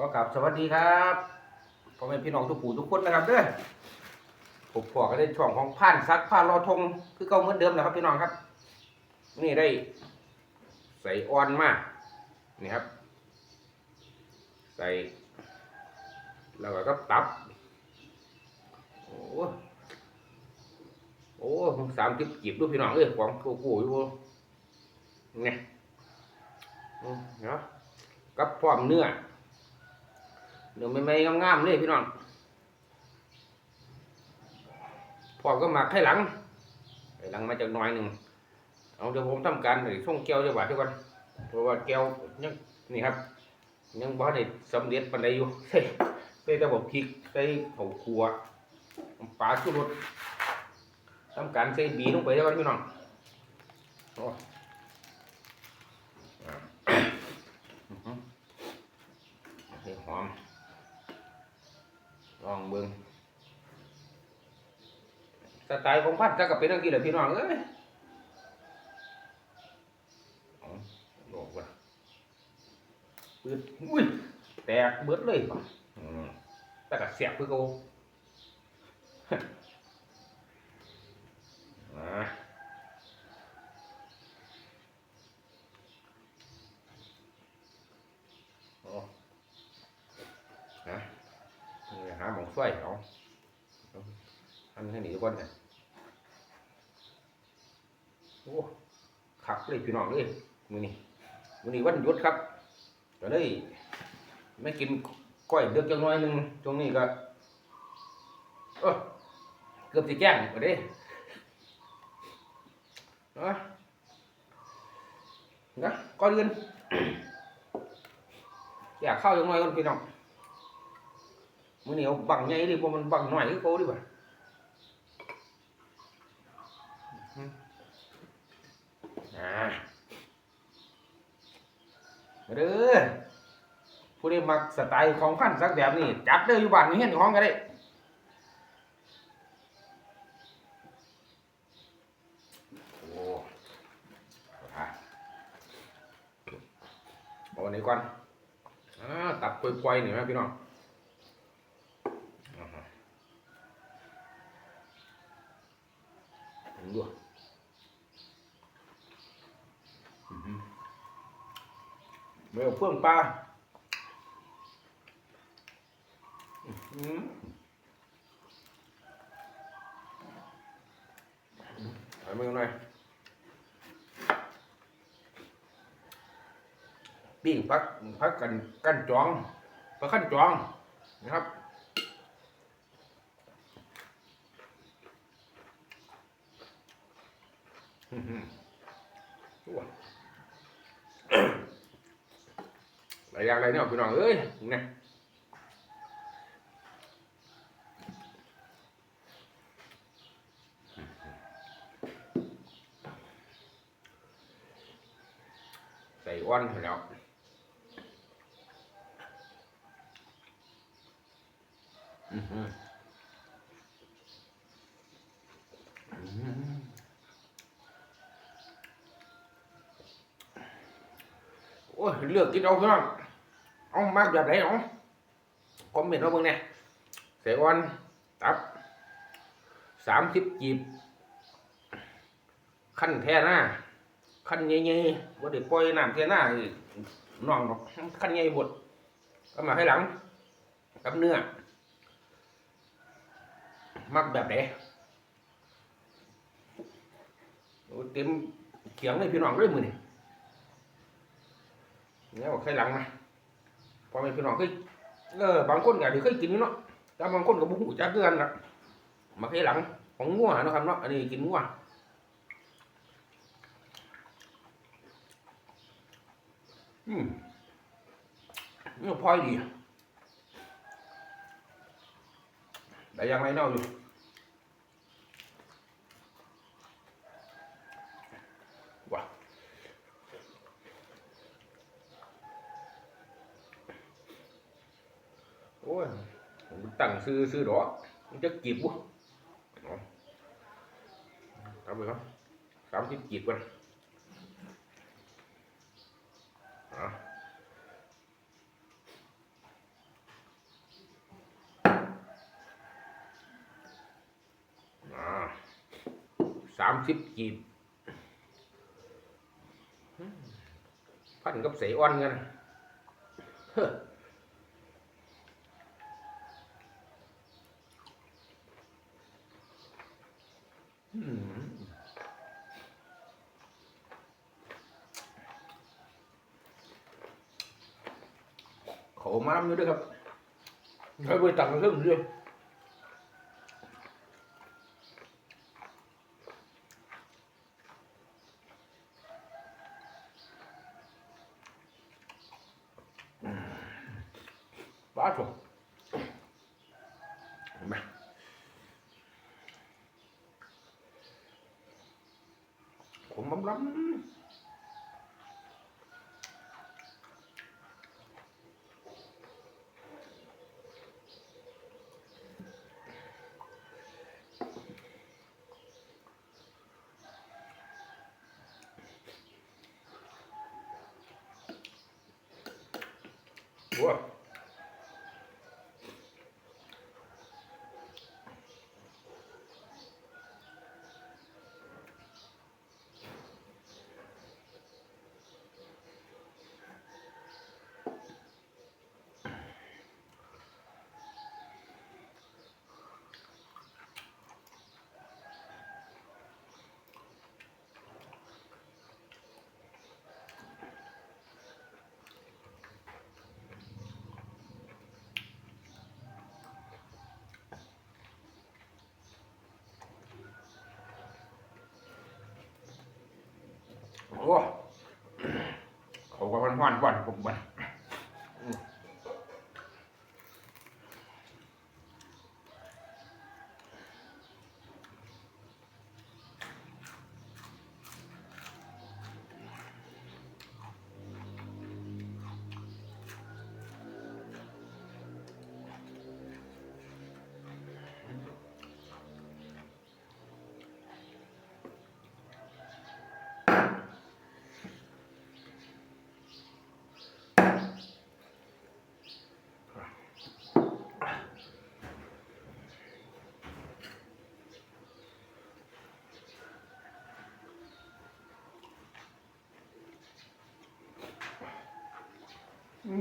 ขอกราบสวัสดีครับพ่อแม่พี่น้องทุกผู้ทุกคนนะครับเด้อผมพอก็ได้ช่องของผ่านซักผ่านรอทงคือเก่าเหมือนเดิมนะครับพี่น้องครับ นี่ได้ใส่ออนมานี่ครับ ใส่แล้วก็ตับ โอ้โอ้สามสิบกีบด้วยพี่น้องเอ้ยของกูกูอยู่เนี่ยเนาะกับพร้อมเนื้อ เนื้อไม่ๆงามๆเลยพี่น้องพร้อมก็หมักให้หลังให้หลังมาจากหน้อยหนึ่งเอาเดี๋ยวผมทำการเลยส่งแก้วจะหวานทุกคนเพราะว่าแก้วยังนี่ครับ ยังบ่ได้สำเร็จปานใดอยู่ใส่ใส่แต่บอกพริกใส่ข้าวคั่วปลาชูรสทำการใส่บีลงไปแล้วกันพี่น้องโอ้อ่าอื้อหือให้หอม ลองเบิ่งสไตล์ของพัดจะกับเป็นอังกฤษแหละพี่น้องเอ้ยเอาโลกว่ะปืดอุ้ย แตกเบิดเลยป่ะอืมแต่ก็เสียบคือกูอ่าโอ้ฮะนี่หาหมอง ช่วยเอาเอาทำให้หนีทุกคนเนี่ยโอ้ขักเลยพี่น้องเลยมือนี้มือนี้วันหยุดครับก็เลยไม่กินก้อยเดือกจังน้อยหนึ่งช่วงนี้ก็เออเกือบจะแจ้งก็ได้นะนะก่อนอื่นอยากเข้าจังน้อยก่อนพี่น้อง มื้อนี้เอาบังใหญ่ดิบ่มันบังน้อยคือโกดีกว่าอืมอ่าเด้อผู้ใดมักสไตล์ของขั้นสักแบบนี้ จัดเด้ออยู่บ้านมีเห็นของก็ได้โอ้อะเอาอันนี้ก่อนอตับปล่อยๆหน่อยนะพี่น้องอ่าฮะผมดูอื้อหือ เมื่อเฟื่องปลาอื้อหือเมือหน่อยปิ้งพักพักกันกันจองพักขั้นจองนะครับอื้อหื อว้าหลายอย่างหลายเนี่ยพี่น้องเอ้ยนี่ใส่อ้อนให้แล้วอื้อหืออื้อหือโอ้ยเลือกกินเอาพี่น้อง เอามากแบบไหนเนาะคอมเมนต์มาเบิ่งเนี่ยเสออนตับสามสิบจีบ ขั้นแท่หน้าขั้นใหญ่ๆว่าได้ปล่อยน้ำแท่หน้าน้องหรอกขั้นใหญ่บดก็มาให้หลัง กับเนื้อ มักแบบไหนโอ้เต็มเขียงเลยพี่น้องเลยมือนี่เนี่ยบอกให้หลังมา พ่อแม่พี่น้องเคยเออบางคนก็อาจจะเคยกินอยู่เนาะแต่บางคนก็บุหูจักเกือนละมาให้หลังของงัวเนาะครับเนาะอันนี้กินงัวอืมนี่พอยดีแต่ยังไม่เน่าอยู่ โอ้ยผมตั้งซื้อซื้อดอกมันจะกีบบุเอาไปครับสามสิบกีบกันอ่ะสามสิบกีบพันกับเสอ้อนกันเฮ้อ เขามาทำอยู่ด้วยครับให้ไปตังค์เรื่องเดีย บ้าถูกเห็นไหมผมบำล้ำ โอ้เขาก็มันห้อนวันผมมัน โอ้ย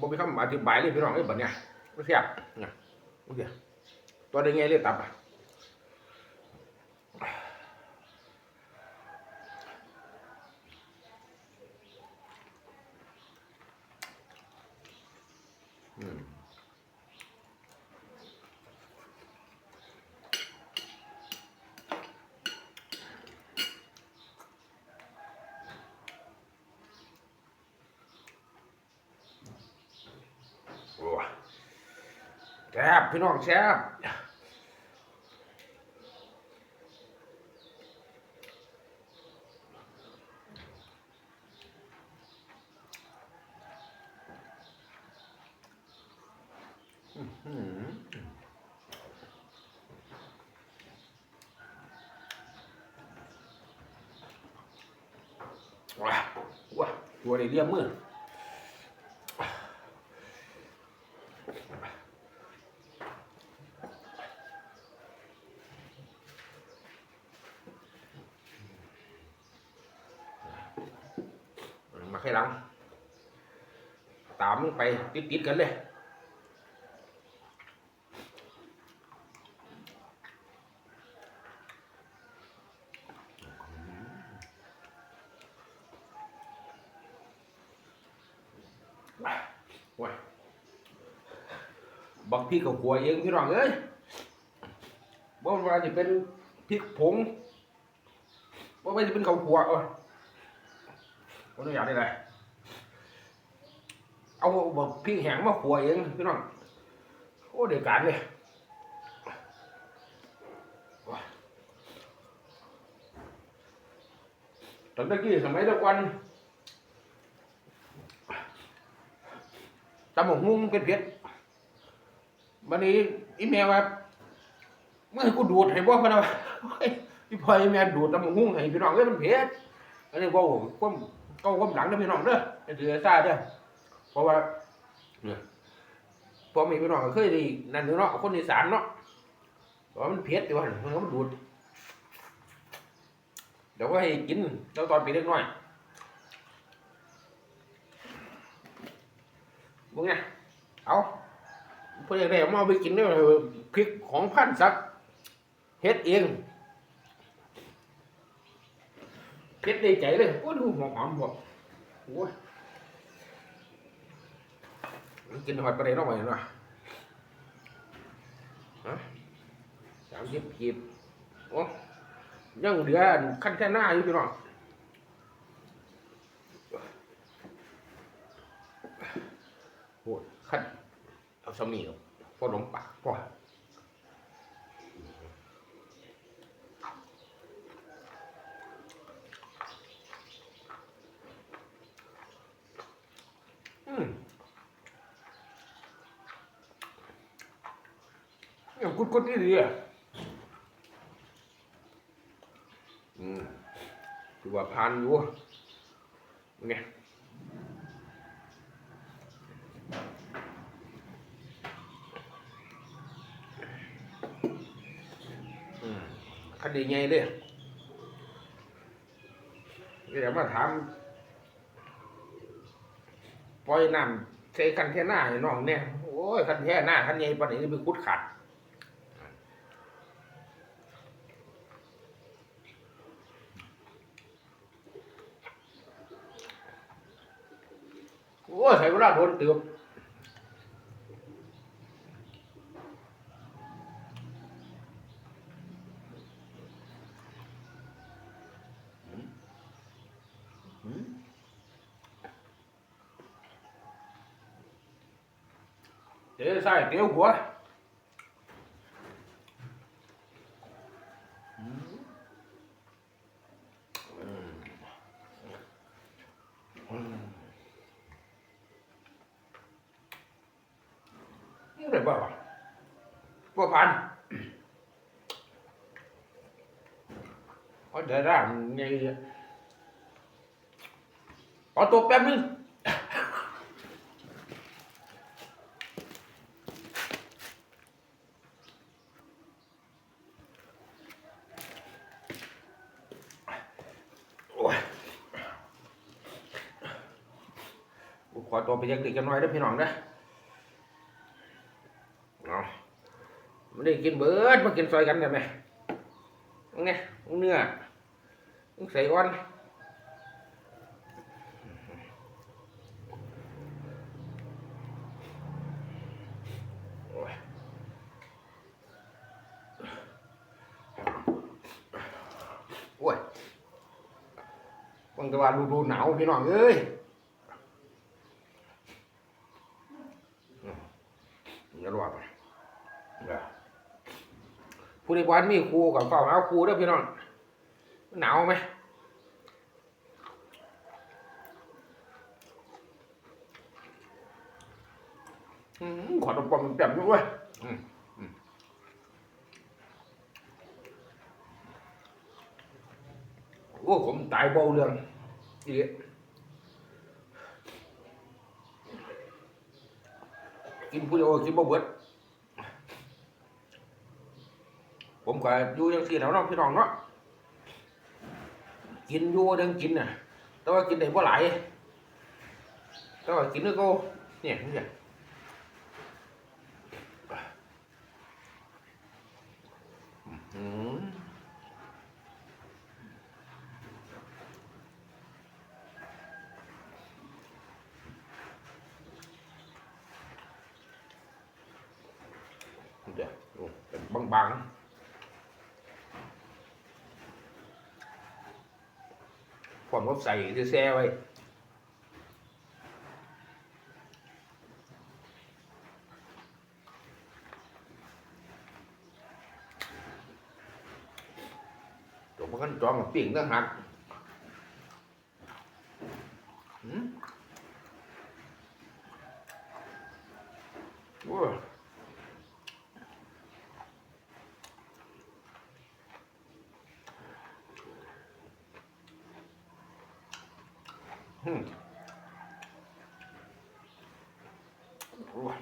บ่มีคำอธิบายเลยพี่น้องเอ้ยบัดเนี้ยไม่เสียบเนี่ยโอเค ตัวได้ไงเลยตับอะแซ่บพี่น้องแซ่บอื้อหือ ว้าว้าตัวได้เรียบมือมาให้หลัง ตามไปติดๆกันเลย ว้าย พี่กับหัวเองพี่น้องเอ้ยบ่ว่าจะเป็นพริกผงบ่ว่าจะเป็นข้าวขัวเออผมต้องอยากได้ไรเอาบอกพริกแห้งมาขัวเองพี่น้องโอ้เดือดการเลยตอนเมื่อกี้สมัยตะวันตำหมกหุ้งเป็นเผ็ด วันนี้อีแม่ว่าเมื่อกูดูดให้บ่พะนะวะพี่พ่ออีแม่ดูดตำหุ้งให้พี่น้องเอ้ยมันเผ็ดอันนี้บ่ความก้าความหลังเด้อพี่น้องเด้ออย่าถือซาเด้อเพราะว่าพอมีพี่น้องก็เคยได้นั่นเนาะคนอีสานเนาะว่าะมันเผ็ดอยู่ว่ามันก็ดูดเดี๋ยวก็ให้กินแล้วตอนป็นเล็กน้อยมึงไงเอา พื่อนได้มาไปกินเนี่ยพริกของพันศักเฮ็ดเองเฮ็ดได้ใจเลยโอ้ดูหอมหอมบ่โอ้ยกินหอดประเดี๋ยวน้อยหน่อยฮะสามสิบขีดโอ้ยังเหลือขั้นแค่หน้าอยู่พี่น้องโอ้ขั้นเอาสมีเอา พอหนมปากพออืมเนี่ยกุดกุดนี่ดีอะอืมถือว่าผ่านอยู่เป็นไงอืม คดีไงเลยเดี๋ยวมาถามปล่อยน้ำใช้คันแท่หน้าให้น้องเนี่ยโอ้ยคันแท่หน้าคันใหญ่ปานนี้ไปคุดขัดโอ้ยใช้เวลาโดนเตือ บเจ๊ใส่เตี้ยวหัวนี่อะไรบ้างวะบ่พันเอาเดี๋ยวร่างไงขอตัวแป๊บนึง โอ้ยกูขอตัว ไปยังเด็กกันหน่อยเด้อพี่น้องเด้อเอาไม่ได้กินเบิร์ดมากินซอยกันได้ไหมไงเนื้อใส่อ่อนโอ้ยโอ้ยบางตะวันดูดูหนาวพี่น้องเอ้ย อย่ารอดไปผู้ใดวันมีครูกับเฝ้าเอาครูเด้อพี่น้องหนาวไหมขอตบปอมแจ่มด้วยโอ้ผมตายเบาเรื่องอีก กินผู้เดียวกินบ่เบิดผมก็อยู่ยังสี่แถวเน้องพี่น้องเนาะกินอยู่ยังกินน่ะ แต่ว่ากินได้บ่หลายแต่ว่ากินแล้วก็เนี่ยเนี่ยอืมเดี๋ยวดูเป็น บางๆความก็ใส่ที่แช่ไว้ตัวมันกันจองกับปิ่งต่างหากหืม อืมโอ้ย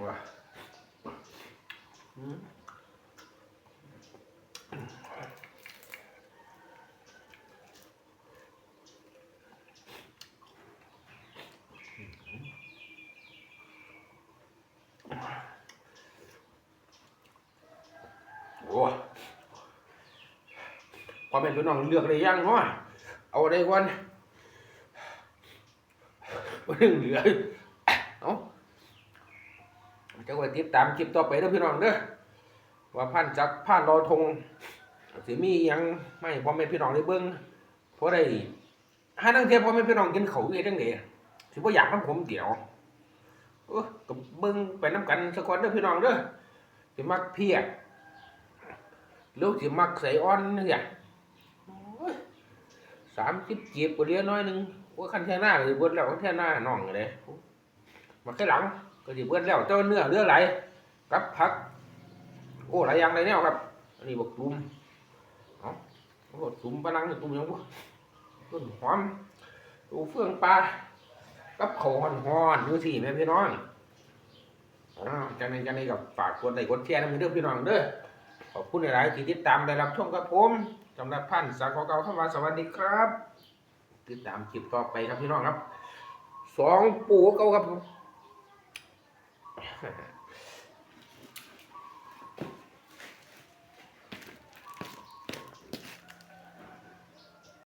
ว้าอืมโอ้พอเป็นพี่น้องเลือกได้ยังเนาะเอาได้ก่อนบ่ถึงเหลือเอา จะไว้ติดตามคลิปต่อไปเด้อพี่น้องเด้อว่าพันจักผ่านรอธงสิมียังไม่พ่อแม่พี่น้องได้เบิ่งเพราะได้หาทั้งเทียพ่อแม่พี่น้องกินเขาวอยู่จังได๋สิบ่อยากนํผมเดี๋ยวเออก็เบิ่งไปนํกันสักคนเด้อพี่น้องเด้อสิมักเพียกหรือสิมักใส่อ่อนเนี่ยโอ้ย30จีบก็เหลือน้อยหนึ่งว่าคันแท่หน้าก็สิเบิดแล้วคันแท่หน้าน้องก็ได้มาแค่หลัง ก็สิเบิดแล้วเจ้าเนื้อเรือไหลกับผัก โอ้หลายอย่างเลยเนี่ยครับ อันนี้บักตุ่มเอาโอ้ตุ่มปลานังนี่ตุ่มยังบ่ต้นหอมตูเฟืองปลากับข้าวฮ้อนๆดูสิแม่พี่น้องอ้าวจังนี้จังนี้กับฝากกดไลค์กดแชร์นำเด้อพี่น้องเด้อขอบคุณหลายๆที่ติดตามได้รับชมกับผมสำหรับพันสังขอเก่าเข้ามาสวัสดีครับ ติดตามคลิปต่อไปครับพี่น้องครับสองปู่เก่าครับ Okay.